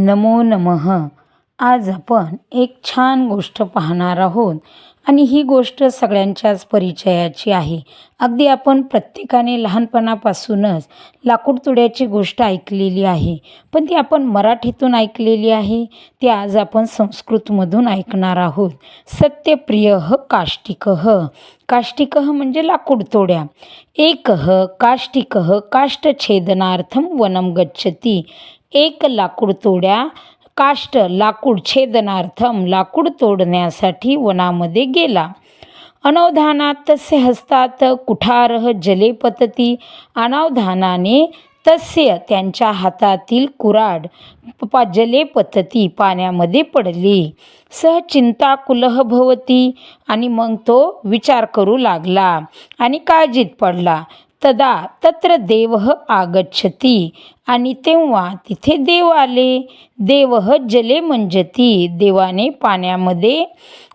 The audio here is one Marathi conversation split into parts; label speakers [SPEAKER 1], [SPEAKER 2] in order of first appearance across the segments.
[SPEAKER 1] नमो नमः. आज आपण एक छान गोष्ट पाहणार आहोत आणि ही गोष्ट सगळ्यांच्याच परिचयाची आहे. अगदी आपण प्रत्येकाने लहानपणापासूनच लाकूडतुड्याची गोष्ट ऐकलेली आहे. पण ती आपण मराठीतून ऐकलेली आहे. ती आज आपण संस्कृतमधून ऐकणार आहोत. सत्यप्रिय काष्टिकः काष्टिक म्हणजे लाकूडतोड्या. एकः काष्टिकः काष्टछेदनार्थम वनम गच्छती. एक लाकूड तोड्या काष्ट लाकूड छेदनार्थम लाकूड तोडण्यासाठी वनामध्ये गेला. अनवधानात तस्य हस्तात कुठारः जले पतती. अनावधानाने तस्य त्यांच्या हातातील कुराड पा जले पतती पाण्यामध्ये पडली. सह चिंताकुलह भवती आणि मग तो विचार करू लागला आणि काळजीत पडला. तदा तत्र देव आगच्छती. आणि तेव्हा तिथे देव आले. देव जले मंजती. देवाने पाण्यामध्ये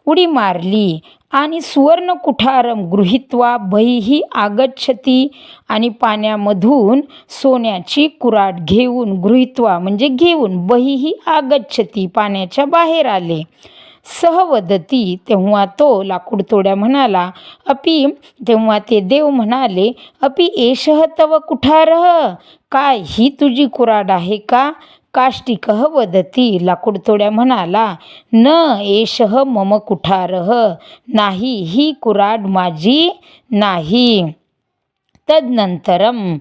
[SPEAKER 1] उडी मारली. आणि सुवर्ण कुठारम गृहित्वा बहीही आगच्छती. आणि पाण्यामधून सोन्याची कुराट घेऊन गृहित्वा म्हणजे घेऊन बहीही आगच्छती. पाण्याच्या बाहेर आले. सहवदती तेव्हा तो लाकूडतोड्या म्हणाला अपि तेव्हा ते देव म्हणाले अपि एषः तव कुठारः? काय ही तुझी कुराड आहे का? काष्टिकः वदती लाकूडतोड्या म्हणाला न एषः मम कुठारः. नाही ही कुराड माझी नाही. तदनंतरम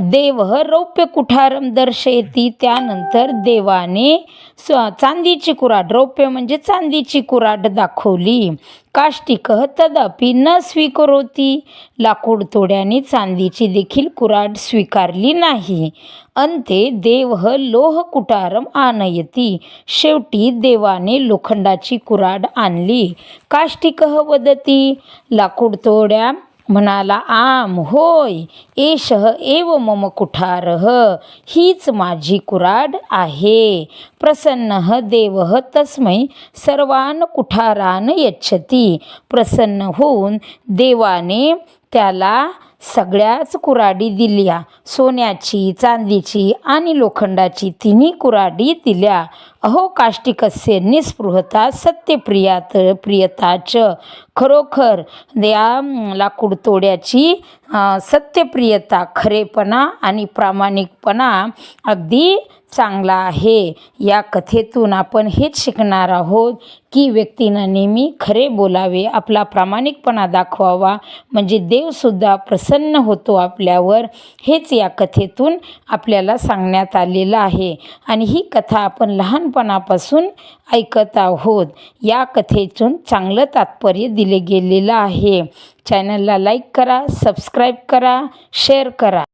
[SPEAKER 1] देव रौप्य कुठारम दर्शयती. त्यानंतर देवाने स चांदीची कुराड रौप्य म्हणजे चांदीची कुराड दाखवली. काष्टिक तदपि न स्वीकरोती. लाकूड तोड्याने चांदीची देखील कुराड स्वीकारली नाही. अंते देव लोह कुटारम आनयती. शेवटी देवाने लोखंडाची कुराड आणली. काष्टिक वदती लाकूड तोड्या म्हणाला आम होय एषः एव मम कुठारः हीच माझी कुराड आहे. प्रसन्न देव तस्मै सर्वान कुठारान यच्छती. प्रसन्न होऊन देवाने त्याला सगळ्याच कुराडी दिल्या. सोन्याची चांदीची आणि लोखंडाची तिन्ही कुराडी दिल्या. अहो काष्टिकस्य निस्पृहता सत्यप्रियात प्रियताच. खरोखर या लाकूड तोड्याची सत्यप्रियता खरेपणा आणि प्रामाणिकपणा अगदी चांगला आहे. या कथेतून आपण हेच शिकणार आहोत की व्यक्तीनं नेहमी खरे बोलावे आपला प्रामाणिकपणा दाखवावा म्हणजे देवसुद्धा प्रसन्न होतो आपल्यावर हेच या कथेतून आपल्याला सांगण्यात आलेलं आहे. आणि ही कथा आपण लहानपणापासून ऐकत आहोत. या कथेतून चांगलं तात्पर्य दिले गेलेलं आहे. चॅनलला लाईक करा सबस्क्राईब करा शेअर करा.